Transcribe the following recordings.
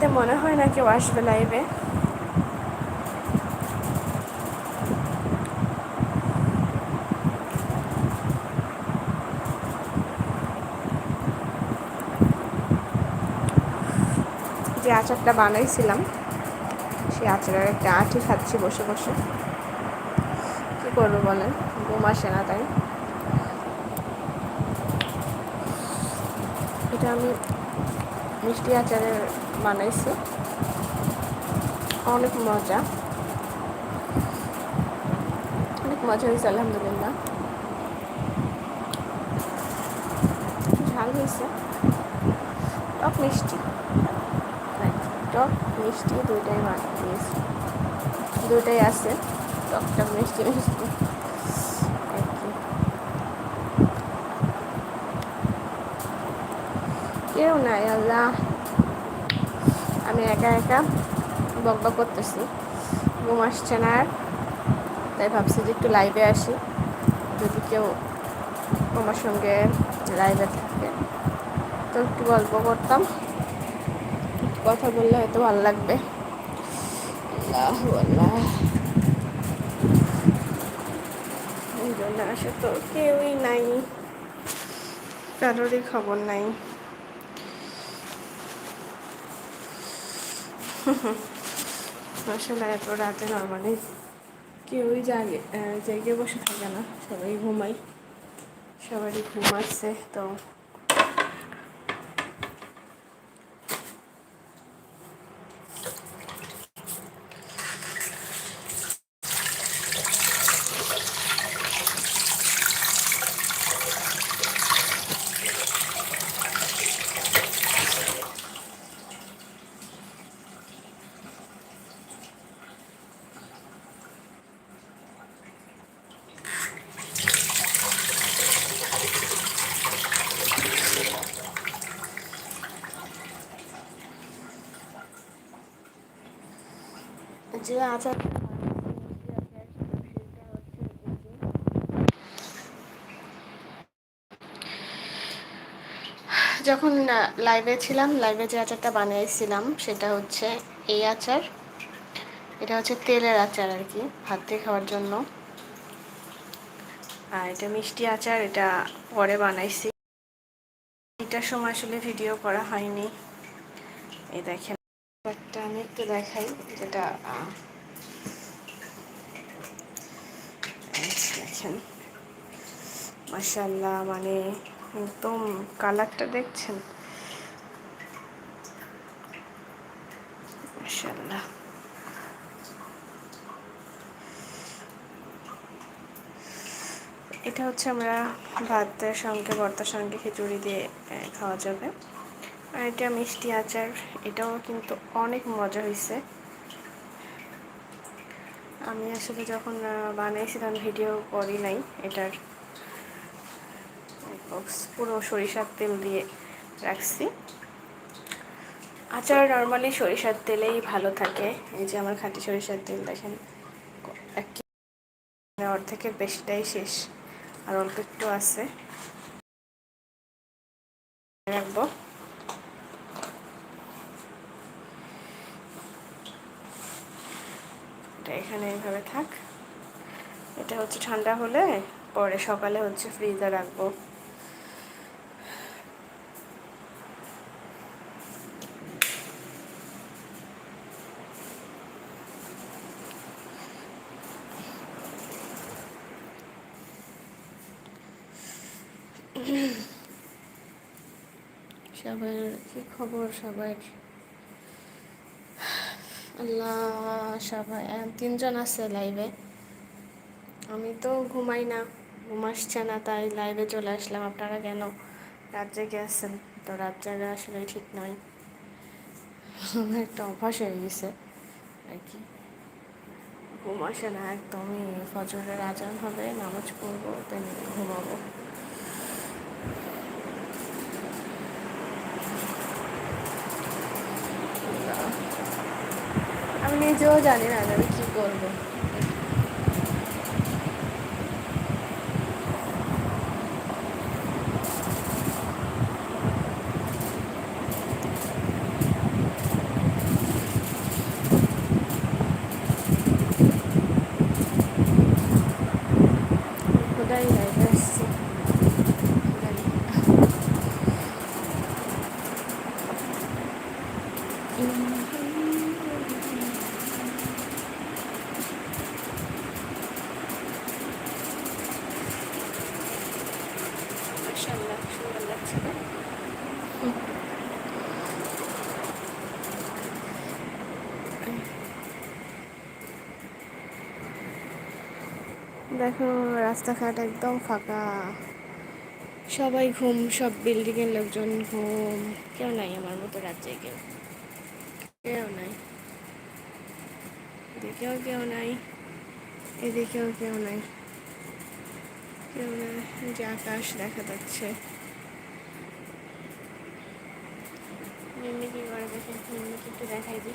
রাতে মনে হয় না কেউ আসবে লাইভে যে আচারটা বানাইছিলাম, সেই আচারের একটা আঠি খাচ্ছি বসে বসে। কী করব বলেন? ঘুম আসে না তাই। এটা আমি মিষ্টি আচারের বানাইছি। অনেক মজা। অনেক মজা হয়েছে, আলহামদুলিল্লাহ। ঝাল হয়েছে। টক মিষ্টি। টক মিষ্টি দুইটাই দিয়েছি। দুইটাই আছে, টক টক মিষ্টি মিষ্টি। কেউ নাই, আল্লাহ। একা একা বক বক করতেছি। ঘুম আসছে না আর। তাই ভাবছি যে একটু লাইভে আসি। যদি কেউ আমার সঙ্গে লাইভে থাকে। তো একটু গল্প করতাম। কথা বললে হয়তো ভালো লাগবে। আল্লাহ আল্লাহ। আসে তো কেউই নাই। কারোরই খবর নাই। আসলে এত রাতে নর্মালি কেউই জাগে জেগে বসে থাকে না, সবাই ঘুমাই সবারই ঘুম আসছে, তো যখন লাইভে ছিলাম লাইভে যে আচারটা বানিয়েছিলাম, সেটা হচ্ছে এই আচার। এটা হচ্ছে তেলের আচার আর কি, ভাত দিয়ে খাওয়ার জন্য। আর এটা মিষ্টি আচার, এটা পরে বানাইছি। এটার সময় আসলে ভিডিও করা হয়নি। এই দেখেন। একটা আমি একটু দেখাই, যেটা দেখেন মাসাল্লাহ মানে একদম কালারটা দেখছেন? মাসাল্লাহ এটা হচ্ছে আমরা ভাতের সঙ্গে, ভর্তার সঙ্গে খিচুড়ি দিয়ে খাওয়া যাবে। আর এটা মিষ্টি আচার। এটাও কিন্তু অনেক মজা হয়েছে আমি আসলে যখন বানিয়েছিলাম ভিডিও করি নাই এটার। পুরো সরিষার তেল দিয়ে রাখছি। আচার নর্মালি সরিষার তেলেই ভালো থাকে। এই যে আমার খাঁটি সরিষার তেল দেখেন অর্ধেকের বেশিটাই শেষ। আর অল্প একটু আছে রাখব এটা এখানে এইভাবে থাক এটা হচ্ছে ঠান্ডা হলে পরে সকালে হচ্ছে ফ্রিজে রাখব। সবার কি খবর সবার? আল্লাহ, সবাই, তিনজন আছে লাইভে আমি তো ঘুমাই না, ঘুম আসছে না, তাই লাইভে চলে আসলাম। আপনারা কেন? রাত জেগে আসছেন তো রাত জায়গা আসলে ঠিক নয়। আমার একটা অভ্যাস হয়ে গেছে, আর কি। ঘুম আসে না, একদমই ফজরের আজান হবে, নামাজ পড়ব তেন ঘুমাবো। আমি নিজেও জানি না আমি কী করব। দেখো রাস্তাঘাট একদম ফাঁকা। সবাই ঘুম, সব বিল্ডিংয়ের লোকজন ঘুম। কেউ নাই আমার মতো রাজ্যে, কেউ। কেউ নাই। এদিকেও কেউ নাই। এদিকেও কেউ নাই। কেউ নাই। যে আকাশ দেখা যাচ্ছে। মিম্মি কি করে দেখে? মিম্মিকে একটু দেখাই দিই?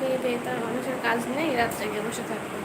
খেয়ে দিয়ে তার মানুষের কাজ নেই রাত্রে গিয়ে বসে থাকবে।